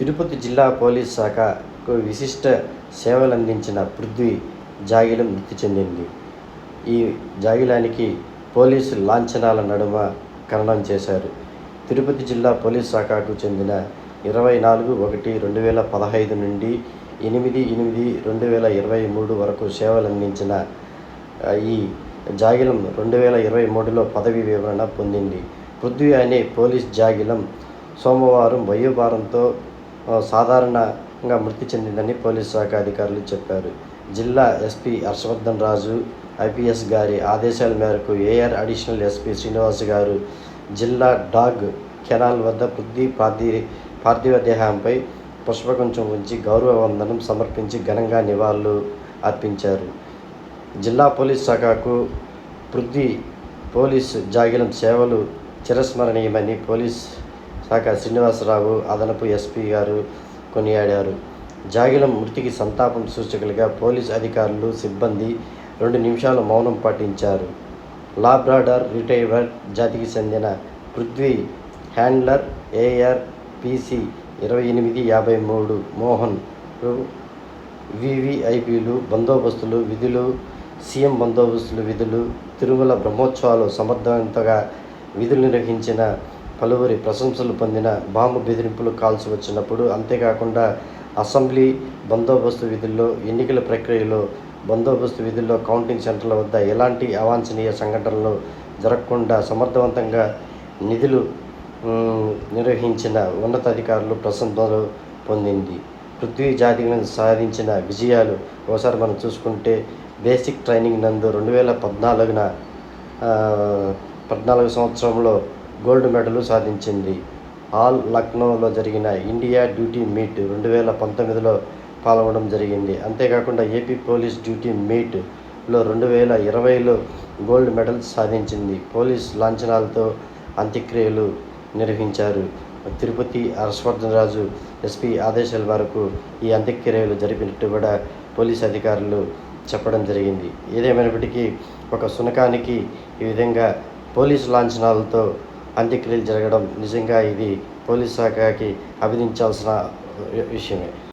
తిరుపతి జిల్లా పోలీస్ శాఖకు విశిష్ట సేవలందించిన పృథ్వీ జాగిలం మృతి చెందింది. ఈ జాగిలానికి పోలీసు లాంఛనాల నడుమ ఖననం చేశారు. తిరుపతి జిల్లా పోలీస్ శాఖకు చెందిన ఇరవై నాలుగు ఒకటి రెండు వేల పదహైదు నుండి ఎనిమిది ఎనిమిది రెండు వేల ఇరవై మూడు వరకు సేవలందించిన ఈ జాగిలం రెండు వేల ఇరవై మూడులో పదవి వివరణ పొందింది. పృథ్వీ అనే పోలీస్ జాగిలం సోమవారం వయోభారంతో సాధారణంగా మృతి చెందిందని పోలీస్ శాఖ అధికారులు చెప్పారు. జిల్లా ఎస్పీ హర్షవర్ధన్ రాజు ఐపీఎస్ గారి ఆదేశాల మేరకు ఏఆర్ అడిషనల్ ఎస్పీ శ్రీనివాస్ గారు జిల్లా డాగ్ కెనాల్ వద్ద బుద్ధి పార్థి పార్థివ దేహంపై పుష్పగుంచం ఉంచి గౌరవ వందనం సమర్పించి ఘనంగా నివాళులు అర్పించారు. జిల్లా పోలీస్ శాఖకు పృథ్వీ పోలీసు జాగిలం సేవలు చిరస్మరణీయమని పోలీస్ శాఖ శ్రీనివాసరావు అదనపు ఎస్పీ గారు కొనియాడారు. జాగిలం మృతికి సంతాపం సూచకులుగా పోలీస్ అధికారులు సిబ్బంది రెండు నిమిషాలు మౌనం పాటించారు. లాబ్రాడార్ రిటైర్డ్ జాతికి చెందిన పృథ్వీ హ్యాండ్లర్ ఏఆర్ పీసీ ఇరవై ఎనిమిది యాభై మూడు మోహన్ వివిఐపీలు బందోబస్తులు విధులు సీఎం బందోబస్తులు విధులు తిరుమల బ్రహ్మోత్సవాలు సమర్థవంతంగా విధులు నిర్వహించిన పలువురి ప్రశంసలు పొందిన బాంబు బెదిరింపులు కాల్సి వచ్చినప్పుడు అంతేకాకుండా అసెంబ్లీ బందోబస్తు విధుల్లో ఎన్నికల ప్రక్రియలో బందోబస్తు విధుల్లో కౌంటింగ్ సెంటర్ల వద్ద ఎలాంటి అవాంఛనీయ సంఘటనలు జరగకుండా సమర్థవంతంగా నిధులు నిర్వహించిన ఉన్నతాధికారులు ప్రశంసలు పొందింది. పృథ్వీ జాతికి సాధించిన విజయాలు ఒకసారి మనం చూసుకుంటే బేసిక్ ట్రైనింగ్ నందు రెండు వేల పద్నాలుగున పద్నాలుగు సంవత్సరంలో గోల్డ్ మెడల్ సాధించింది. ఆల్ లక్నోలో జరిగిన ఇండియా డ్యూటీ మీట్ రెండు వేల పంతొమ్మిదిలో పాల్గొనడం జరిగింది. అంతేకాకుండా ఏపీ పోలీస్ డ్యూటీ మీట్లో రెండు వేల ఇరవైలో గోల్డ్ మెడల్ సాధించింది. పోలీస్ లాంఛనాలతో అంత్యక్రియలు నిర్వహించారు. తిరుపతి హర్షవర్ధనరాజు ఎస్పీ ఆదేశాల వరకు ఈ అంత్యక్రియలు జరిపినట్టు కూడా పోలీస్ అధికారులు చెప్పడం జరిగింది. ఏదేమైనప్పటికీ ఒక శునకానికి ఈ విధంగా పోలీసు లాంఛనాలతో అంత్యక్రియలు జరగడం నిజంగా ఇది పోలీస్ శాఖకి అభినందించాల్సిన విషయమే.